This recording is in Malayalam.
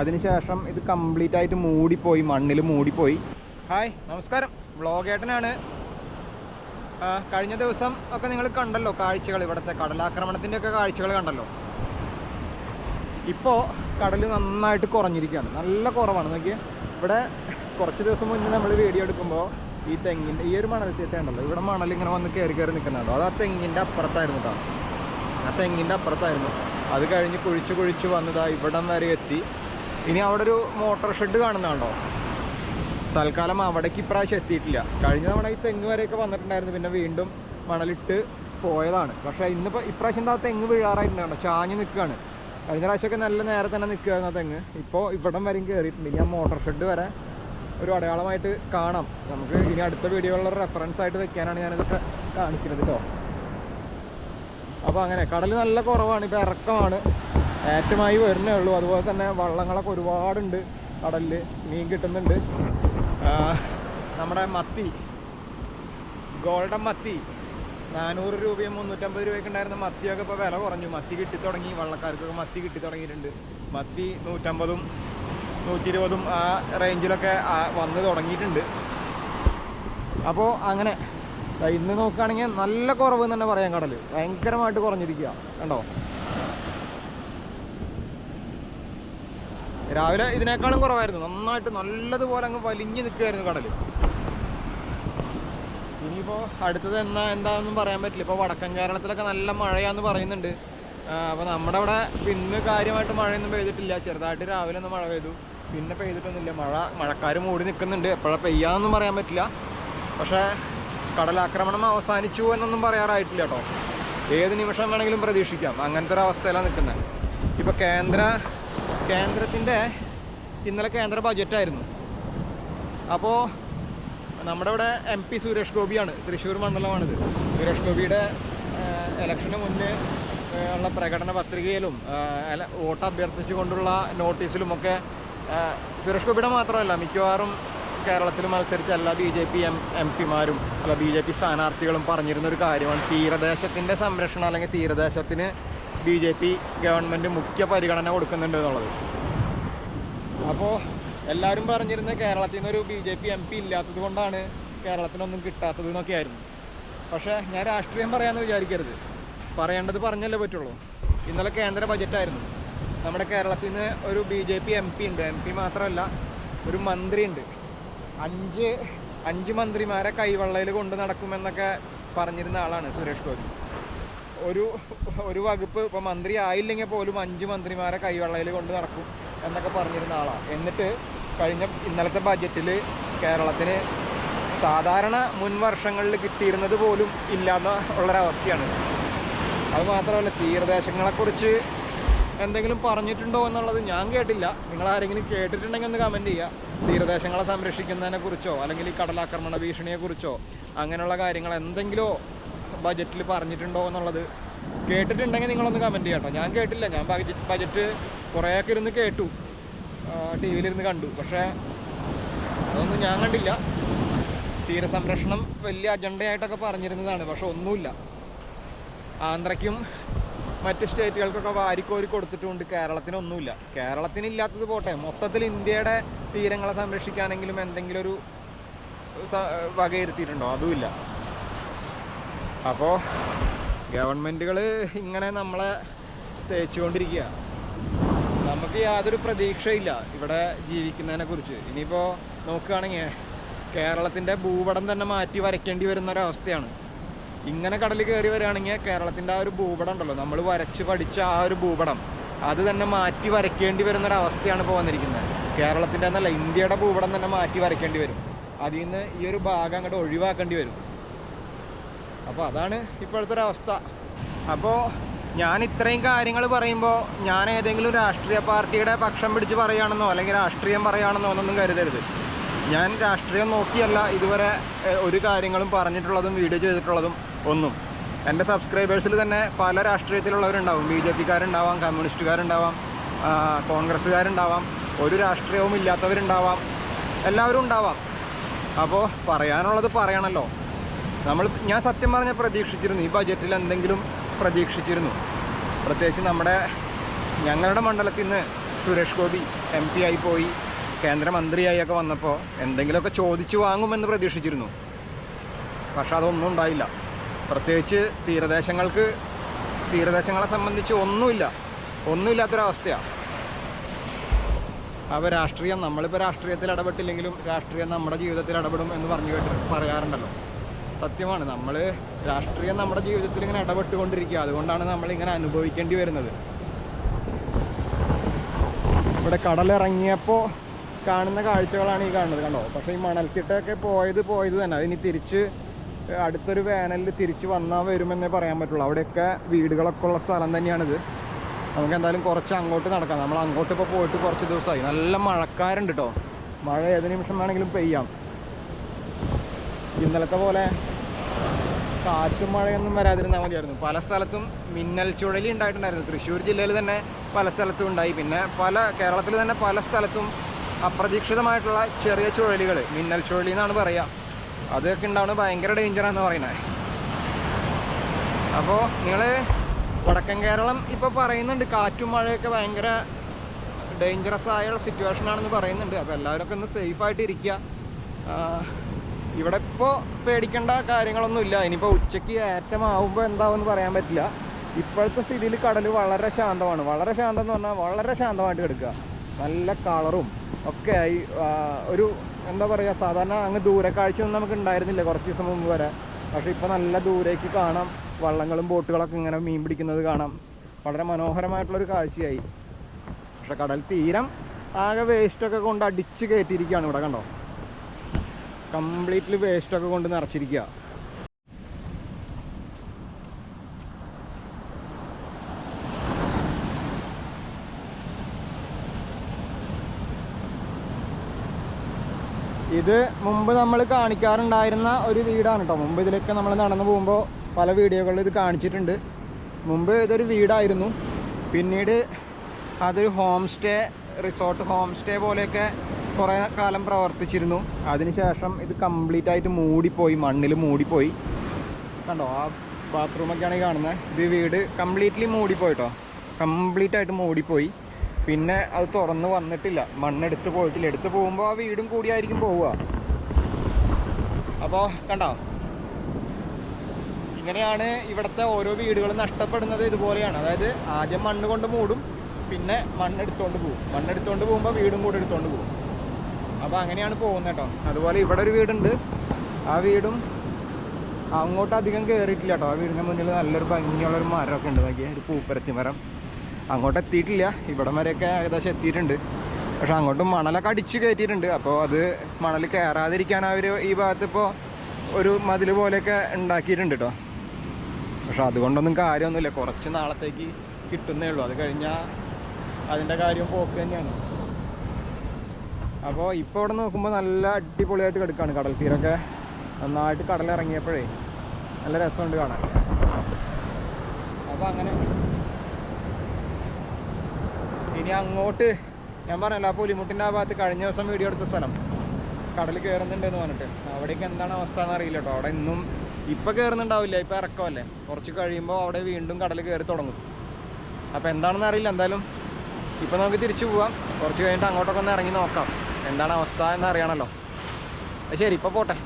അതിനുശേഷം ഇത് കംപ്ലീറ്റ് ആയിട്ട് മൂടിപ്പോയി മണ്ണിൽ മൂടിപ്പോയി. ഹായ് നമസ്കാരം. വ്ളോഗേട്ടനാണ്. കഴിഞ്ഞ ദിവസം ഒക്കെ നിങ്ങൾ കണ്ടല്ലോ കാഴ്ചകൾ ഇവിടുത്തെ കടലാക്രമണത്തിന്റെ ഒക്കെ കാഴ്ചകൾ കണ്ടല്ലോ. ഇപ്പോൾ കടൽ നന്നായിട്ട് കുറഞ്ഞിരിക്കുകയാണ്. നല്ല കുറവാണ്. നോക്കിയാൽ ഇവിടെ കുറച്ച് ദിവസം മുന്നേ നമ്മൾ വീഡിയോ എടുക്കുമ്പോൾ ഈ തെങ്ങിന്റെ ഈ ഒരു മണൽ തീറ്റുണ്ടല്ലോ ഇവിടെ മണൽ ഇങ്ങനെ വന്ന് കയറി കയറി നിൽക്കുന്നുണ്ടോ അത് ആ തെങ്ങിന്റെ അപ്പുറത്തായിരുന്നു കേട്ടോ ആ തെങ്ങിന്റെ അപ്പുറത്തായിരുന്നു. അത് കഴിഞ്ഞ് കുഴിച്ച് കുഴിച്ച് വന്നതാ ഇവിടം വരെ എത്തി. ഇനി അവിടെ ഒരു മോട്ടോർ ഷെഡ് കാണുന്നുണ്ടോ തൽക്കാലം അവിടേക്ക് ഇപ്രാവശ്യം എത്തിയിട്ടില്ല. കഴിഞ്ഞ തവണ ഈ തെങ്ങ് വരെയൊക്കെ വന്നിട്ടുണ്ടായിരുന്നു. പിന്നെ വീണ്ടും മണലിട്ട് പോയതാണ്. പക്ഷേ ഇന്നിപ്പോൾ ഇപ്രാവശ്യം എന്താ തെങ്ങ് വീഴാറായിട്ടുണ്ടോ ചാഞ്ഞ് നിൽക്കുകയാണ്. കഴിഞ്ഞ പ്രാവശ്യമൊക്കെ നല്ല നേരെ തന്നെ നിൽക്കുകയായിരുന്നു ആ തെങ്ങ്. ഇപ്പോൾ ഇവിടം വരെയും കയറിയിട്ടുണ്ട് ഇനി ആ മോട്ടോർ ഷെഡ് വരെ ഒരു അടയാളമായിട്ട് കാണാം. നമുക്ക് ഇനി അടുത്ത വീഡിയോകളിൽ റെഫറൻസ് ആയിട്ട് വെക്കാനാണ് ഞാനിതൊക്കെ കാണിക്കുന്നത് കേട്ടോ അപ്പോൾ അങ്ങനെ കടൽ നല്ല കുറവാണ്. ഇപ്പോൾ ഇറക്കമാണ്. ഏറ്റമായി വരുന്നേ ഉള്ളൂ. അതുപോലെ തന്നെ വള്ളങ്ങളൊക്കെ ഒരുപാടുണ്ട് കടലിൽ മീൻ കിട്ടുന്നുണ്ട്. നമ്മുടെ മത്തി ഗോൾഡൻ മത്തി നാനൂറ് രൂപയും മുന്നൂറ്റമ്പത് രൂപയൊക്കെ ഉണ്ടായിരുന്ന മത്തിയൊക്കെ ഇപ്പോൾ വില കുറഞ്ഞു. മത്തി കിട്ടി തുടങ്ങി വള്ളക്കാർക്കൊക്കെ മത്തി കിട്ടി തുടങ്ങിയിട്ടുണ്ട്. മത്തി നൂറ്റമ്പതും നൂറ്റി ഇരുപതും ആ റേഞ്ചിലൊക്കെ വന്ന് തുടങ്ങിയിട്ടുണ്ട്. അപ്പോൾ അങ്ങനെ ഇന്ന് നോക്കുകയാണെങ്കിൽ നല്ല കുറവ് തന്നെ പറയാം കടൽ ഭയങ്കരമായിട്ട് കുറഞ്ഞിരിക്കുക കണ്ടോ? രാവിലെ ഇതിനേക്കാളും കുറവായിരുന്നു. നന്നായിട്ട് നല്ലതുപോലെ അങ്ങ് വലിഞ്ഞു നിൽക്കുമായിരുന്നു കടൽ ഇനിയിപ്പോൾ അടുത്തത് എന്നാ എന്താണെന്നും പറയാൻ പറ്റില്ല. ഇപ്പോൾ വടക്കൻ കേരളത്തിലൊക്കെ നല്ല മഴയാന്ന് പറയുന്നുണ്ട്. അപ്പോൾ നമ്മുടെ അവിടെ ഇന്ന് കാര്യമായിട്ട് മഴയൊന്നും പെയ്തിട്ടില്ല. ചെറുതായിട്ട് രാവിലെ ഒന്ന് മഴ പെയ്തു. പിന്നെ പെയ്തിട്ടൊന്നുമില്ല. മഴ മഴക്കാർ മൂടി നിൽക്കുന്നുണ്ട് എപ്പോഴാണ് പെയ്യാന്നൊന്നും പറയാൻ പറ്റില്ല. പക്ഷേ കടലാക്രമണം അവസാനിച്ചു എന്നൊന്നും പറയാറായിട്ടില്ല കേട്ടോ. ഏത് നിമിഷം വേണമെങ്കിലും പ്രതീക്ഷിക്കാം. അങ്ങനത്തെ ഒരു അവസ്ഥയിലാണ് നിൽക്കുന്നത്. ഇപ്പോൾ കേന്ദ്ര കേന്ദ്രത്തിന്റെ ഇന്നലെ കേന്ദ്ര ബജറ്റായിരുന്നു. അപ്പോൾ നമ്മുടെ ഇവിടെ എം പി സുരേഷ് ഗോപിയാണ്. തൃശ്ശൂർ മണ്ഡലമാണിത്. സുരേഷ് ഗോപിയുടെ ഇലക്ഷന് മുന്നേ ഉള്ള പ്രകടന പത്രികയിലും വോട്ട് അഭ്യർത്ഥിച്ചുകൊണ്ടുള്ള നോട്ടീസിലും ഒക്കെ സുരേഷ് ഗോപിയുടെ മാത്രമല്ല മിക്കവാറും കേരളത്തിൽ മത്സരിച്ച എല്ലാ B J P M M പിമാരും അല്ല ബി ജെ പി സ്ഥാനാർത്ഥികളും പറഞ്ഞിരുന്ന ഒരു കാര്യമാണ് തീരദേശത്തിന്റെ സംരക്ഷണം അല്ലെങ്കിൽ തീരദേശത്തിന് ബി ജെ പി ഗവൺമെന്റ് മുഖ്യ പരിഗണന കൊടുക്കുന്നുണ്ട് എന്നുള്ളത്. അപ്പോൾ എല്ലാവരും പറഞ്ഞിരുന്ന കേരളത്തിൽ നിന്നൊരു B J P M P ഇല്ലാത്തത് കൊണ്ടാണ് കേരളത്തിനൊന്നും കിട്ടാത്തത് എന്നൊക്കെയായിരുന്നു പക്ഷേ ഞാൻ രാഷ്ട്രീയം പറയാമെന്ന് വിചാരിക്കരുത്. പറയേണ്ടത് പറഞ്ഞല്ലേ പറ്റുള്ളൂ. ഇന്നലെ കേന്ദ്ര ബജറ്റായിരുന്നു. നമ്മുടെ കേരളത്തിൽ നിന്ന് ഒരു B J P M P ഉണ്ട്. എം പി മാത്രമല്ല ഒരു മന്ത്രി ഉണ്ട്. അഞ്ച് അഞ്ച് മന്ത്രിമാരെ കൈവെള്ളയിൽ കൊണ്ട് നടക്കുമെന്നൊക്കെ പറഞ്ഞിരുന്ന ആളാണ് സുരേഷ് ഗോപി. ഒരു ഒരു വകുപ്പ് ഇപ്പോൾ മന്ത്രി ആയില്ലെങ്കിൽ പോലും അഞ്ച് മന്ത്രിമാരെ കൈവെള്ളയിൽ കൊണ്ട് നടക്കും എന്നൊക്കെ പറഞ്ഞിരുന്ന ആളാണ് എന്നിട്ട് കഴിഞ്ഞ ഇന്നലത്തെ ബജറ്റിൽ കേരളത്തിന് സാധാരണ മുൻ വർഷങ്ങളിൽ കിട്ടിയിരുന്നത് പോലും ഇല്ലാന്ന ഉള്ളൊരവസ്ഥയാണ്. അത് മാത്രമല്ല തീരദേശങ്ങളെക്കുറിച്ച് എന്തെങ്കിലും പറഞ്ഞിട്ടുണ്ടോ എന്നുള്ളത് ഞാൻ കേട്ടില്ല. നിങ്ങൾ ആരെങ്കിലും കേട്ടിട്ടുണ്ടെങ്കിൽ ഒന്ന് കമന്റ് ചെയ്യുക തീരദേശങ്ങളെ സംരക്ഷിക്കുന്നതിനെക്കുറിച്ചോ അല്ലെങ്കിൽ ഈ കടലാക്രമണ ഭീഷണിയെക്കുറിച്ചോ അങ്ങനെയുള്ള കാര്യങ്ങൾ എന്തെങ്കിലുമോ ബജറ്റിൽ പറഞ്ഞിട്ടുണ്ടോ എന്നുള്ളത് കേട്ടിട്ടുണ്ടെങ്കിൽ നിങ്ങളൊന്ന് കമന്റ് ചെയ്യാം കേട്ടോ ഞാൻ കേട്ടില്ല. ഞാൻ ബജറ്റ് ബജറ്റ് കുറേയൊക്കെ ഇരുന്ന് കേട്ടു. ടി വിയിലിരുന്ന് കണ്ടു. പക്ഷേ അതൊന്നും ഞാൻ കണ്ടില്ല. തീരസംരക്ഷണം വലിയ അജണ്ടയായിട്ടൊക്കെ പറഞ്ഞിരുന്നതാണ്. പക്ഷെ ഒന്നുമില്ല. ആന്ധ്രയ്ക്കും മറ്റ് സ്റ്റേറ്റുകൾക്കൊക്കെ വാരിക്കോരി കൊടുത്തിട്ടുണ്ട്. കേരളത്തിനൊന്നുമില്ല. കേരളത്തിനില്ലാത്തത് പോട്ടെ. മൊത്തത്തിൽ ഇന്ത്യയുടെ തീരങ്ങളെ സംരക്ഷിക്കാനെങ്കിലും എന്തെങ്കിലും ഒരു വകയിരുത്തിയിട്ടുണ്ടോ? അതുമില്ല. അപ്പോൾ ഗവൺമെന്റുകൾ ഇങ്ങനെ നമ്മളെ തേച്ചുകൊണ്ടിരിക്കുക നമുക്ക് യാതൊരു പ്രതീക്ഷയില്ല ഇവിടെ ജീവിക്കുന്നതിനെ കുറിച്ച്. ഇനിയിപ്പോൾ നോക്കുകയാണെങ്കിൽ കേരളത്തിന്റെ ഭൂപടം തന്നെ മാറ്റി വരയ്ക്കേണ്ടി വരുന്ന ഒരവസ്ഥയാണ് ഇങ്ങനെ കടലിൽ കയറി വരികയാണെങ്കിൽ കേരളത്തിന്റെ ആ ഒരു ഭൂപടം ഉണ്ടല്ലോ. നമ്മൾ വരച്ച് പഠിച്ച ആ ഒരു ഭൂപടം. അത് തന്നെ മാറ്റി വരയ്ക്കേണ്ടി വരുന്ന ഒരു അവസ്ഥയാണ് ഇപ്പോൾ വന്നിരിക്കുന്നത്. കേരളത്തിന്റെ എന്നല്ല ഇന്ത്യയുടെ ഭൂപടം തന്നെ മാറ്റി വരയ്ക്കേണ്ടി വരും. അതിൽ നിന്ന് ഈ ഒരു ഭാഗം അങ്ങോട്ട് ഒഴിവാക്കേണ്ടി വരും. അപ്പോൾ അതാണ് ഇപ്പോഴത്തെ ഒരു അവസ്ഥ അപ്പോൾ ഞാൻ ഇത്രയും കാര്യങ്ങൾ പറയുമ്പോൾ ഞാൻ ഏതെങ്കിലും രാഷ്ട്രീയ പാർട്ടിയുടെ പക്ഷം പിടിച്ച് പറയുകയാണെന്നോ അല്ലെങ്കിൽ രാഷ്ട്രീയം പറയുകയാണെന്നോ എന്നൊന്നും കരുതരുത്. ഞാൻ രാഷ്ട്രീയം നോക്കിയല്ല ഇതുവരെ ഒരു കാര്യങ്ങളും പറഞ്ഞിട്ടുള്ളതും വീഡിയോ ചെയ്തിട്ടുള്ളതും ഒന്നും. എന്റെ സബ്സ്ക്രൈബേഴ്സിൽ തന്നെ പല രാഷ്ട്രീയത്തിലുള്ളവരുണ്ടാവും. ബി ജെ പിക്കാരുണ്ടാവാം കമ്മ്യൂണിസ്റ്റുകാരുണ്ടാവാം കോൺഗ്രസ്സുകാരുണ്ടാവാം ഒരു രാഷ്ട്രീയവും ഇല്ലാത്തവരുണ്ടാവാം എല്ലാവരും ഉണ്ടാവാം. അപ്പോൾ പറയാനുള്ളത് പറയണമല്ലോ നമ്മൾ ഞാൻ സത്യം പറഞ്ഞ പ്രതീക്ഷിച്ചിരുന്നു. ഈ ബജറ്റിൽ എന്തെങ്കിലും പ്രതീക്ഷിച്ചിരുന്നു. പ്രത്യേകിച്ച് നമ്മുടെ ഞങ്ങളുടെ മണ്ഡലത്തിൽ നിന്ന് സുരേഷ് ഗോപി എം പി ആയി പോയി കേന്ദ്രമന്ത്രിയായി ഒക്കെ വന്നപ്പോൾ എന്തെങ്കിലുമൊക്കെ ചോദിച്ചു വാങ്ങുമെന്ന് പ്രതീക്ഷിച്ചിരുന്നു. പക്ഷെ അതൊന്നും ഉണ്ടായില്ല. പ്രത്യേകിച്ച് തീരദേശങ്ങൾക്ക് തീരദേശങ്ങളെ സംബന്ധിച്ച് ഒന്നുമില്ല. ഒന്നുമില്ലാത്തൊരവസ്ഥയാണ് അപ്പോൾ രാഷ്ട്രീയം നമ്മളിപ്പോൾ രാഷ്ട്രീയത്തിൽ ഇടപെട്ടില്ലെങ്കിലും രാഷ്ട്രീയം നമ്മുടെ ജീവിതത്തിൽ ഇടപെടും എന്ന് പറഞ്ഞു കേട്ട് പറയാറുണ്ടല്ലോ. സത്യമാണ്. നമ്മൾ രാഷ്ട്രീയം നമ്മുടെ ജീവിതത്തിൽ ഇങ്ങനെ ഇടപെട്ടുകൊണ്ടിരിക്കുക. അതുകൊണ്ടാണ് നമ്മൾ ഇങ്ങനെ അനുഭവിക്കേണ്ടി വരുന്നത്. ഇവിടെ കടലിറങ്ങിയപ്പോൾ കാണുന്ന കാഴ്ചകളാണ് ഈ കാണുന്നത് കണ്ടോ? പക്ഷേ ഈ മണൽത്തിട്ടൊക്കെ പോയത് പോയത് തന്നെ. അതിനി തിരിച്ച് അടുത്തൊരു വേനലിൽ തിരിച്ച് വന്നാൽ വരുമെന്നേ പറയാൻ പറ്റുള്ളൂ. അവിടെയൊക്കെ വീടുകളൊക്കെ ഉള്ള സ്ഥലം തന്നെയാണിത്. നമുക്ക് എന്തായാലും കുറച്ച് അങ്ങോട്ട് നടക്കാം. നമ്മൾ അങ്ങോട്ട് ഇപ്പോൾ പോയിട്ട് കുറച്ച് ദിവസമായി നല്ല മഴക്കാരുണ്ട് കേട്ടോ മഴ ഏത് നിമിഷം വേണമെങ്കിലും പെയ്യാം. ഇന്നലത്തെ പോലെ കാറ്റും മഴയൊന്നും വരാതിരുന്നാൽ മതിയായിരുന്നു. പല സ്ഥലത്തും മിന്നൽ ചുഴലി ഉണ്ടായിട്ടുണ്ടായിരുന്നു. തൃശ്ശൂർ ജില്ലയിൽ തന്നെ പല സ്ഥലത്തും ഉണ്ടായി. പിന്നെ പല കേരളത്തിൽ തന്നെ പല സ്ഥലത്തും അപ്രതീക്ഷിതമായിട്ടുള്ള ചെറിയ ചുഴലികൾ മിന്നൽ ചുഴലി എന്നാണ് പറയുക അതൊക്കെ ഉണ്ടാവുന്നത് ഭയങ്കര ഡേഞ്ചറാന്ന് പറയുന്നത് അപ്പോൾ നിങ്ങൾ വടക്കൻ കേരളം ഇപ്പോൾ പറയുന്നുണ്ട് കാറ്റും മഴയൊക്കെ ഭയങ്കര ഡേഞ്ചറസ് ആയ സിറ്റുവേഷൻ ആണെന്ന് പറയുന്നുണ്ട്. അപ്പോൾ എല്ലാവരും ഒക്കെ ഒന്ന് സേഫായിട്ട് ഇരിക്കുക ഇവിടെ ഇപ്പോൾ പേടിക്കേണ്ട കാര്യങ്ങളൊന്നുമില്ല ഇനിയിപ്പോൾ ഉച്ചയ്ക്ക് ഏറ്റമാവുമ്പോൾ എന്താവുമെന്ന് പറയാൻ പറ്റില്ല. ഇപ്പോഴത്തെ സ്ഥിതിയിൽ കടൽ വളരെ ശാന്തമാണ്. വളരെ ശാന്തം എന്ന് പറഞ്ഞാൽ വളരെ ശാന്തമായിട്ട് കിടക്കുക. നല്ല കളറും ഒക്കെ ആയി ഒരു എന്താ പറയുക സാധാരണ അങ്ങ് ദൂരക്കാഴ്ച ഒന്നും നമുക്ക് ഉണ്ടായിരുന്നില്ല കുറച്ച് ദിവസം മുമ്പ് വരെ. പക്ഷേ ഇപ്പോൾ നല്ല ദൂരേക്ക് കാണാം. വള്ളങ്ങളും ബോട്ടുകളൊക്കെ ഇങ്ങനെ മീൻ പിടിക്കുന്നത് കാണാം. വളരെ മനോഹരമായിട്ടുള്ളൊരു കാഴ്ചയായി. പക്ഷെ കടൽ തീരം ആകെ വേസ്റ്റൊക്കെ കൊണ്ട് അടിച്ച് കയറ്റിയിരിക്കുകയാണ് ഇവിടെ കണ്ടോ? കംപ്ലീറ്റ്ലി വേസ്റ്റൊക്കെ കൊണ്ട് നിറച്ചിരിക്കുക ഇത് മുമ്പ് നമ്മൾ കാണിക്കാറുണ്ടായിരുന്ന ഒരു വീടാണ് കേട്ടോ മുമ്പ് ഇതിലൊക്കെ നമ്മൾ നടന്നു പോകുമ്പോൾ പല വീഡിയോകളിൽ ഇത് കാണിച്ചിട്ടുണ്ട്. മുമ്പ് ഇതൊരു വീടായിരുന്നു. പിന്നീട് അതൊരു home stay resort home stay പോലെയൊക്കെ കുറേ കാലം പ്രവർത്തിച്ചിരുന്നു. അതിനുശേഷം ഇത് കംപ്ലീറ്റ് ആയിട്ട് മൂടിപ്പോയി മണ്ണിൽ മൂടിപ്പോയി. കണ്ടോ ആ ബാത്റൂമൊക്കെയാണ് ഈ കാണുന്നത് ഇത് വീട് കംപ്ലീറ്റ്ലി മൂടിപ്പോയി കേട്ടോ കംപ്ലീറ്റ് ആയിട്ട് മൂടിപ്പോയി. പിന്നെ അത് തുറന്ന് വന്നിട്ടില്ല. മണ്ണെടുത്ത് പോയിട്ടില്ല. എടുത്ത് പോകുമ്പോൾ ആ വീടും കൂടിയായിരിക്കും പോവുക. അപ്പോൾ കണ്ടോ? ഇങ്ങനെയാണ് ഇവിടുത്തെ ഓരോ വീടുകളും നഷ്ടപ്പെടുന്നത് ഇതുപോലെയാണ്. അതായത് ആദ്യം മണ്ണ് കൊണ്ട് മൂടും പിന്നെ മണ്ണെടുത്തോണ്ട് പോകും മണ്ണെടുത്തോണ്ട് പോകുമ്പോൾ വീടും കൂടെ എടുത്തോണ്ട് പോകും അപ്പോൾ അങ്ങനെയാണ് പോകുന്നത് കേട്ടോ. അതുപോലെ ഇവിടെ ഒരു വീടുണ്ട്. ആ വീടും അങ്ങോട്ട് അധികം കയറിയിട്ടില്ല കേട്ടോ. ആ വീടിന്റെ മുന്നിൽ നല്ലൊരു ഭംഗിയുള്ളൊരു മരമൊക്കെ ഉണ്ട്. നോക്കിയാൽ ഒരു പൂപ്പരത്തി മരം. അങ്ങോട്ട് എത്തിയിട്ടില്ല. ഇവിടം വരെയൊക്കെ ഏകദേശം എത്തിയിട്ടുണ്ട്. പക്ഷെ അങ്ങോട്ട് മണലൊക്കെ അടിച്ച് കയറ്റിയിട്ടുണ്ട്. അപ്പോൾ അത് മണൽ കയറാതിരിക്കാൻ അവർ ഈ ഭാഗത്ത് ഇപ്പോൾ ഒരു മതിൽ പോലെയൊക്കെ ഉണ്ടാക്കിയിട്ടുണ്ട് കേട്ടോ. പക്ഷെ അതുകൊണ്ടൊന്നും കാര്യമൊന്നുമില്ല. കുറച്ച് നാളത്തേക്ക് കിട്ടുന്നേ ഉള്ളൂ. അത് കഴിഞ്ഞാൽ അതിന്റെ കാര്യം പോക്ക് തന്നെയാണ്. അപ്പോൾ ഇപ്പോൾ ഇവിടെ നോക്കുമ്പോൾ നല്ല അടിപൊളിയായിട്ട് കിടക്കുകയാണ് കടൽ തീരൊക്കെ നന്നായിട്ട് കടലിറങ്ങിയപ്പോഴേ നല്ല രസമുണ്ട് കാണാൻ. അപ്പോൾ അങ്ങനെ ഇനി അങ്ങോട്ട് ഞാൻ പറഞ്ഞല്ലോ ആ പുലിമുട്ടിന്റെ ആ ഭാഗത്ത് കഴിഞ്ഞ ദിവസം വീഡിയോ എടുത്ത സ്ഥലം. കടൽ കയറുന്നുണ്ടെന്ന് പറഞ്ഞിട്ട്. അവിടേക്ക് എന്താണ് അവസ്ഥ എന്ന് അറിയില്ല കേട്ടോ. അവിടെ ഇന്നും ഇപ്പം കയറുന്നുണ്ടാവില്ല ഇപ്പം ഇറക്കമല്ലേ. കുറച്ച് കഴിയുമ്പോൾ അവിടെ വീണ്ടും കടൽ കയറി തുടങ്ങും. അപ്പോൾ എന്താണെന്ന് അറിയില്ല എന്തായാലും ഇപ്പം നമുക്ക് തിരിച്ചു പോവാം. കുറച്ച് കഴിഞ്ഞിട്ട് അങ്ങോട്ടൊക്കെ ഒന്ന് ഇറങ്ങി നോക്കാം. എന്താണ് അവസ്ഥ എന്ന് അറിയണമല്ലോ ശരി ഇപ്പോൾ പോട്ടെ.